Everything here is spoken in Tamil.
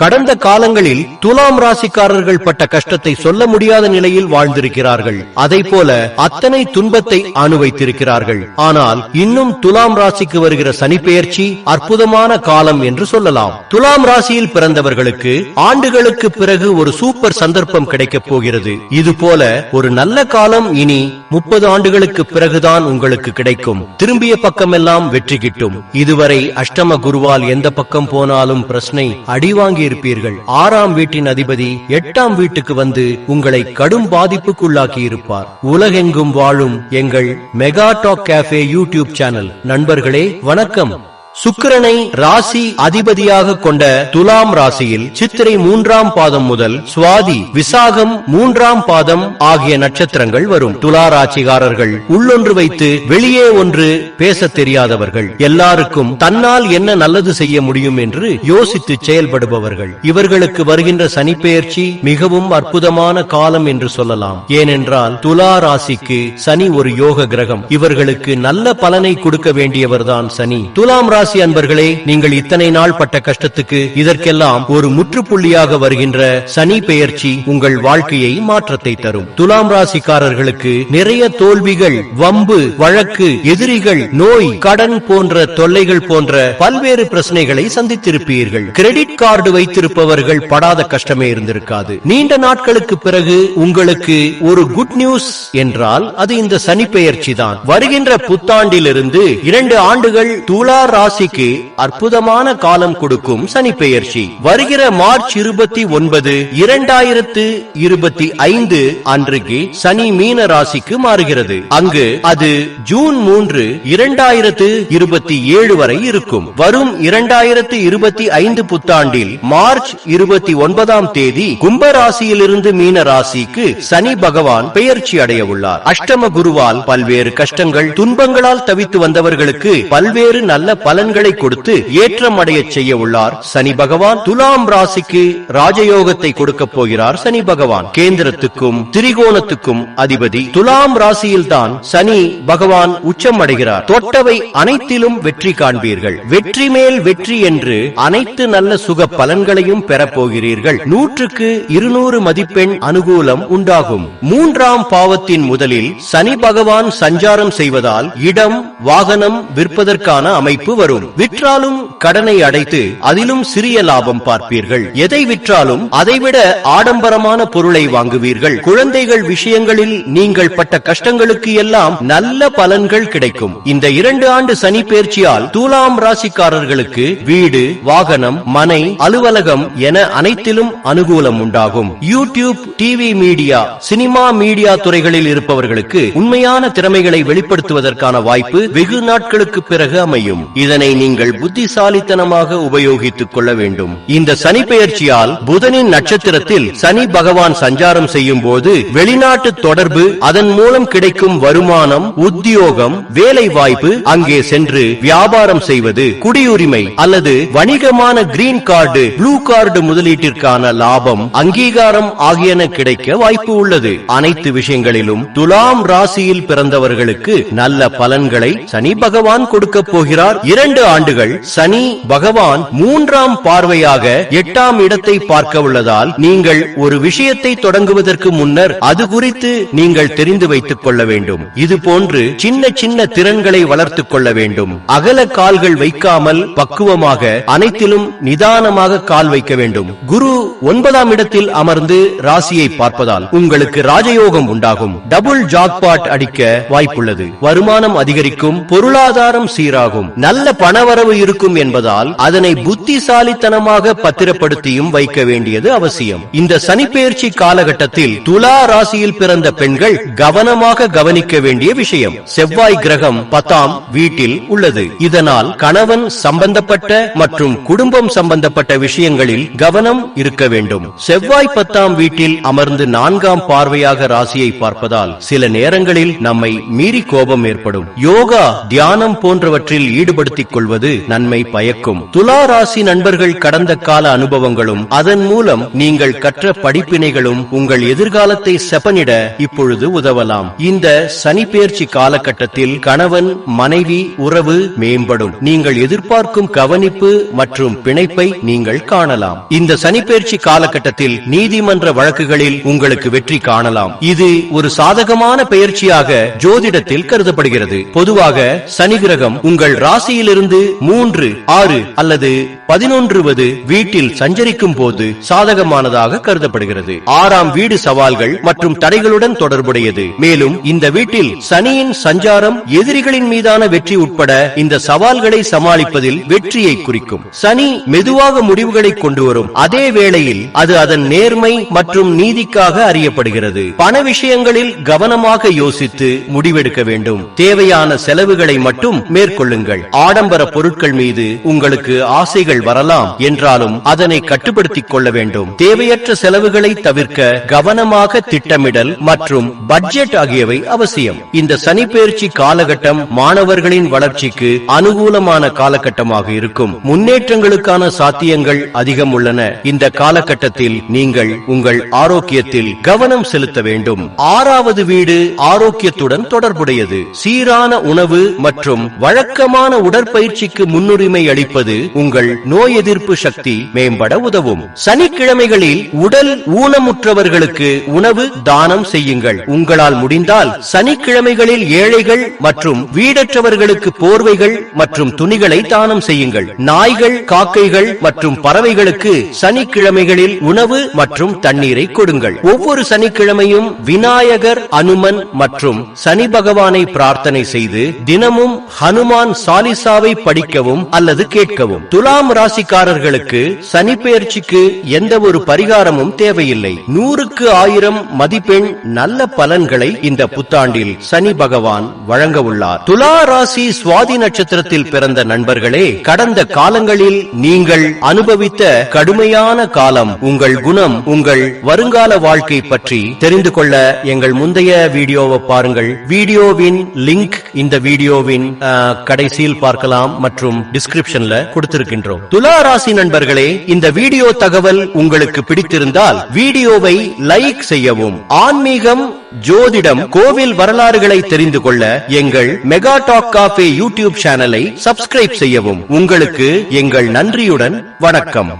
கடந்த காலங்களில் துலாம் ராசிக்காரர்கள் பட்ட கஷ்டத்தை சொல்ல முடியாத நிலையில் வாழ்ந்திருக்கிறார்கள். அதை போல அத்தனை துன்பத்தை அனுபவித்திருக்கிறார்கள். ஆனால் இன்னும் துலாம் ராசிக்கு வருகிற சனி பெயர்ச்சி அற்புதமான காலம் என்று சொல்லலாம். துலாம் ராசியில் பிறந்தவர்களுக்கு ஆண்டுகளுக்கு பிறகு ஒரு சூப்பர் சந்தர்ப்பம் கிடைக்கப் போகிறது. இது போல ஒரு நல்ல காலம் இனி முப்பது ஆண்டுகளுக்கு பிறகுதான் உங்களுக்கு கிடைக்கும். திரும்பிய பக்கமெல்லாம் வெற்றி கிட்டும். இதுவரை அஷ்டம குருவால் எந்த பக்கம் போனாலும் பிரச்சனை அடி வாங்கி இருப்பீர்கள் ஆறாம் வீட்டின் அதிபதி எட்டாம் வீட்டுக்கு வந்து உங்களை கடும் பாதிப்புக்குள்ளாக்கி இருப்பார் உலகெங்கும் வாழும் எங்கள் mega talk cafe YouTube channel நண்பர்களே வணக்கம். சுக்கிரனை ராசி அதிபதியாக கொண்ட துலாம் ராசியில் சித்திரை மூன்றாம் பாதம் முதல் சுவாதி விசாகம் மூன்றாம் பாதம் ஆகிய நட்சத்திரங்கள் வரும். துலா ராசிகாரர்கள் உள்ளொன்று வைத்து வெளியே ஒன்று பேச தெரியாதவர்கள். எல்லாருக்கும் தன்னால் என்ன நல்லது செய்ய முடியும் என்று யோசித்து செயல்படுபவர்கள். இவர்களுக்கு வருகின்ற சனிப்பெயர்ச்சி மிகவும் அற்புதமான காலம் என்று சொல்லலாம். ஏனென்றால் துலா ராசிக்கு சனி ஒரு யோக கிரகம். இவர்களுக்கு நல்ல பலனை கொடுக்க வேண்டியவர்தான் சனி. துலாம் ராசி அன்பர்களே நீங்கள் இத்தனை நாள் பட்ட கஷ்டத்துக்கு இதற்கெல்லாம் ஒரு முற்றுப்புள்ளியாக வருகின்ற சனி பெயர்ச்சி உங்கள் வாழ்க்கையை மாற்றத்தை தரும். துலாம் ராசிக்காரர்களுக்கு நிறைய தோல்விகள் வம்பு வழக்கு எதிரிகள் நோய் கடன் போன்ற தொல்லைகள் போன்ற பல்வேறு பிரச்சனைகளை சந்தித்திருப்பீர்கள். கிரெடிட் கார்டு வைத்திருப்பவர்கள் படாத கஷ்டமே இருந்திருக்காது. நீண்ட நாட்களுக்கு பிறகு உங்களுக்கு ஒரு குட் நியூஸ் என்றால் அது இந்த சனி பெயர்ச்சி தான். வருகின்ற புத்தாண்டிலிருந்து இரண்டு ஆண்டுகள் துலா ராசிக்கு அற்புதமான காலம் கொடுக்கும் சனி பெயர்ச்சி வருகிற மார்ச் இருபத்தி ஒன்பது இரண்டாயிரத்து இருபத்தி ஐந்து அன்றைக்கு சனி மீன ராசிக்கு மாறுகிறது. அங்கு அது ஜூன் மூன்று இரண்டாயிரத்து இருபத்தி ஏழு வரை இருக்கும். வரும் இரண்டாயிரத்து இருபத்தி ஐந்து புத்தாண்டில் மார்ச் இருபத்தி ஒன்பதாம் தேதி கும்ப ராசியிலிருந்து மீன ராசிக்கு சனி பகவான் பெயர்ச்சி அடைய உள்ளார். அஷ்டம குருவால் பல்வேறு கஷ்டங்கள் துன்பங்களால் தவித்து வந்தவர்களுக்கு பல்வேறு நல்ல பல பலன்களை கொடுத்து ஏற்றம் அடைய செய்ய உள்ளார். சனி பகவான் துலாம் ராசிக்கு ராஜயோகத்தை கொடுக்க போகிறார். சனி பகவான் கேந்திரத்துக்கும் திரிகோணத்துக்கும் அதிபதி. துலாம் ராசியில் தான் சனி பகவான் உச்சம் அடைகிறார் தொட்டவை அனைத்திலும் வெற்றி காண்பீர்கள். வெற்றி மேல் வெற்றி என்று அனைத்து நல்ல சுக பலன்களையும் பெறப்போகிறீர்கள் நூற்றுக்கு இருநூறு மதிப்பெண் அனுகூலம் உண்டாகும். மூன்றாம் பாவத்தின் முதலில் சனி பகவான் சஞ்சாரம் செய்வதால் இடம் வாகனம் விற்பதற்கான அமைப்பு வரும். விற்றாலும் கடனை அடைத்து அதிலும் சிறிய லாபம் பார்ப்பீர்கள். எதை விற்றாலும் அதைவிட ஆடம்பரமான பொருளை வாங்குவீர்கள். குழந்தைகள் விஷயங்களில் நீங்கள் பட்ட கஷ்டங்களுக்கு எல்லாம் நல்ல பலன்கள் கிடைக்கும். இந்த இரண்டு ஆண்டு சனி பேர்ச்சியால் தூலாம் ராசிக்காரர்களுக்கு வீடு வாகனம் மனை அலுவலகம் என அனைத்திலும் அனுகூலம் உண்டாகும். YouTube TV media cinema media துறைகளில் இருப்பவர்களுக்கு உண்மையான திறமைகளை வெளிப்படுத்துவதற்கான வாய்ப்பு வெகு நாட்களுக்கு பிறகு அமையும். இதன் நீங்கள் புத்திசாலித்தனமாக உபயோகித்துக் கொள்ள வேண்டும். இந்த சனி பெயர்ச்சியால் புதனின் நட்சத்திரத்தில் சனி பகவான் சஞ்சாரம் செய்யும் போது வெளிநாட்டு தொடர்பு அதன் மூலம் கிடைக்கும் வருமானம் உத்தியோகம் வேலை வாய்ப்பு அங்கே சென்று வியாபாரம் செய்வது குடியுரிமை அல்லது வணிகமான கிரீன் கார்டு ப்ளூ கார்டு முதலீட்டிற்கான லாபம் அங்கீகாரம் ஆகியன கிடைக்க வாய்ப்பு உள்ளது. அனைத்து விஷயங்களிலும் துலாம் ராசியில் பிறந்தவர்களுக்கு நல்ல பலன்களை சனி பகவான் கொடுக்க போகிறார். இரண்டு ஆண்டுகள் சனி பகவான் மூன்றாம் பார்வையாக எட்டாம் இடத்தை பார்க்க உள்ளதால் நீங்கள் ஒரு விஷயத்தை தொடங்குவதற்கு முன்னர் அது குறித்து நீங்கள் தெரிந்து வைத்துக் கொள்ள வேண்டும். இது போன்று சின்ன சின்ன திறன்களை வளர்த்துக் கொள்ள வேண்டும். அகல கால்கள் வைக்காமல் பக்குவமாக அனைத்திலும் நிதானமாக கால் வைக்க வேண்டும். குரு ஒன்பதாம் இடத்தில் அமர்ந்து ராசியை பார்ப்பதால் உங்களுக்கு ராஜயோகம் உண்டாகும். டபுள் ஜாக்பாட் அடிக்க வாய்ப்புள்ளது. வருமானம் அதிகரிக்கும். பொருளாதாரம் சீராகும். நல்ல பணவரவு இருக்கும் என்பதால் அதனை புத்திசாலித்தனமாக பத்திரப்படுத்தியும் வைக்க வேண்டியது அவசியம். இந்த சனிப்பெயர்ச்சி காலகட்டத்தில் துலா ராசியில் பிறந்த பெண்கள் கவனமாக கவனிக்க வேண்டிய விஷயம். செவ்வாய் கிரகம் பத்தாம் வீட்டில் உள்ளது. இதனால் கணவன் சம்பந்தப்பட்ட மற்றும் குடும்பம் சம்பந்தப்பட்ட விஷயங்களில் கவனம் இருக்க வேண்டும். செவ்வாய் பத்தாம் வீட்டில் அமர்ந்து நான்காம் பார்வையாக ராசியை பார்ப்பதால் சில நேரங்களில் நம்மை மீறி கோபம் ஏற்படும். யோகா தியானம் போன்றவற்றில் ஈடுபடுத்திக் மாற்றிக் கொள்வது நன்மை பயக்கும். துலா ராசி நண்பர்கள் கடந்த கால அனுபவங்களும் அதன் மூலம் நீங்கள் கற்ற படிப்பினைகளும் உங்கள் எதிர்காலத்தை செப்பனிட இப்பொழுது உதவலாம். இந்த சனி பெயர்ச்சி காலகட்டத்தில் கணவன் மனைவி உறவு மேம்படும். நீங்கள் எதிர்பார்க்கும் கவனிப்பு மற்றும் பிணைப்பை நீங்கள் காணலாம். இந்த சனிப்பெயர்ச்சி காலகட்டத்தில் நீதிமன்ற வழக்குகளில் உங்களுக்கு வெற்றி காணலாம். இது ஒரு சாதகமான பெயர்ச்சியாக ஜோதிடத்தில் கருதப்படுகிறது. பொதுவாக சனி கிரகம் உங்கள் ராசியிலிருந்து மூன்று ஆறு அல்லது பதினொன்றுவது வீட்டில் சஞ்சரிக்கும் போது சாதகமானதாக கருதப்படுகிறது. ஆறாம் வீடு சவால்கள் மற்றும் தடைகளுடன் தொடர்புடையது. மேலும் இந்த வீட்டில் சனியின் சஞ்சாரம் எதிரிகளின் மீதான வெற்றி உட்பட இந்த சவால்களை சமாளிப்பதில் வெற்றியை குறிக்கும். சனி மெதுவாக முடிவுகளை கொண்டு வரும். அதே வேளையில் அது அதன் நேர்மை மற்றும் நீதிக்காக அறியப்படுகிறது. பண விஷயங்களில் கவனமாக யோசித்து முடிவெடுக்க வேண்டும். தேவையான செலவுகளை மட்டும் மேற்கொள்ளுங்கள். ஆட ஆடம்பர பொருட்கள் மீது உங்களுக்கு ஆசைகள் வரலாம் என்றாலும் அதனை கட்டுப்படுத்திக் கொள்ள வேண்டும். தேவையற்ற செலவுகளை தவிர்க்க கவனமாக திட்டமிடல் மற்றும் பட்ஜெட் ஆகியவை அவசியம். இந்த சனிப்பெயர்ச்சி காலகட்டம் மாணவர்களின் வளர்ச்சிக்கு அனுகூலமான காலகட்டமாக இருக்கும். முன்னேற்றங்களுக்கான சாத்தியங்கள் அதிகம் உள்ளன. இந்த காலகட்டத்தில் நீங்கள் உங்கள் ஆரோக்கியத்தில் கவனம் செலுத்த வேண்டும். ஆறாவது வீடு ஆரோக்கியத்துடன் தொடர்புடையது. சீரான உணவு மற்றும் வழக்கமான உடற்பயிற்சிக்கு முன்னுரிமை அளிப்பது உங்கள் நோய் எதிர்ப்பு சக்தி மேம்பட உதவும். சனிக்கிழமைகளில் உடல் ஊனமுற்றவர்களுக்கு உணவு தானம் செய்யுங்கள். உங்களால் முடிந்தால் சனிக்கிழமைகளில் ஏழைகள் மற்றும் வீடற்றவர்களுக்கு போர்வைகள் மற்றும் துணிகளை தானம் செய்யுங்கள். நாய்கள் காக்கைகள் மற்றும் பறவைகளுக்கு சனிக்கிழமைகளில் உணவு மற்றும் தண்ணீரை கொடுங்கள். ஒவ்வொரு சனிக்கிழமையும் விநாயகர் அனுமன் மற்றும் சனி பகவானை பிரார்த்தனை செய்து தினமும் ஹனுமான் சாலிசா சாலிசாவை படிக்கவும் அல்லது கேட்கவும். துலாம் ராசிக்காரர்களுக்கு சனி பெயர்ச்சிக்கு எந்த ஒரு பரிகாரமும் தேவையில்லை. நூறுக்கு ஆயிரம் மதிப்பெண் நல்ல பலன்களை இந்த புத்தாண்டில் சனி பகவான் வழங்க உள்ளார். துலா ராசி சுவாதி நட்சத்திரத்தில் பிறந்த நண்பர்களே கடந்த காலங்களில் நீங்கள் அனுபவித்த கடுமையான காலம் உங்கள் குணம் உங்கள் வருங்கால வாழ்க்கை பற்றி தெரிந்து கொள்ள எங்கள் முந்தைய வீடியோவை பாருங்கள். வீடியோவின் லிங்க் இந்த வீடியோவின் கடைசியில் பார்க்க பார்க்கலாம் மற்றும் டிஸ்கிரிப்ஷன்ல கொடுத்திருக்கின்றோம். துலா ராசி நண்பர்களே இந்த வீடியோ தகவல் உங்களுக்கு பிடித்திருந்தால் வீடியோவை லைக் செய்யவும் ஆன்மீகம் ஜோதிடம் கோவில் வரலாறுகளை தெரிந்து கொள்ள எங்கள் மெகா டாக் காஃபே யூடியூப் சேனலை சப்ஸ்கிரைப் செய்யவும். உங்களுக்கு எங்கள் நன்றியுடன் வணக்கம்.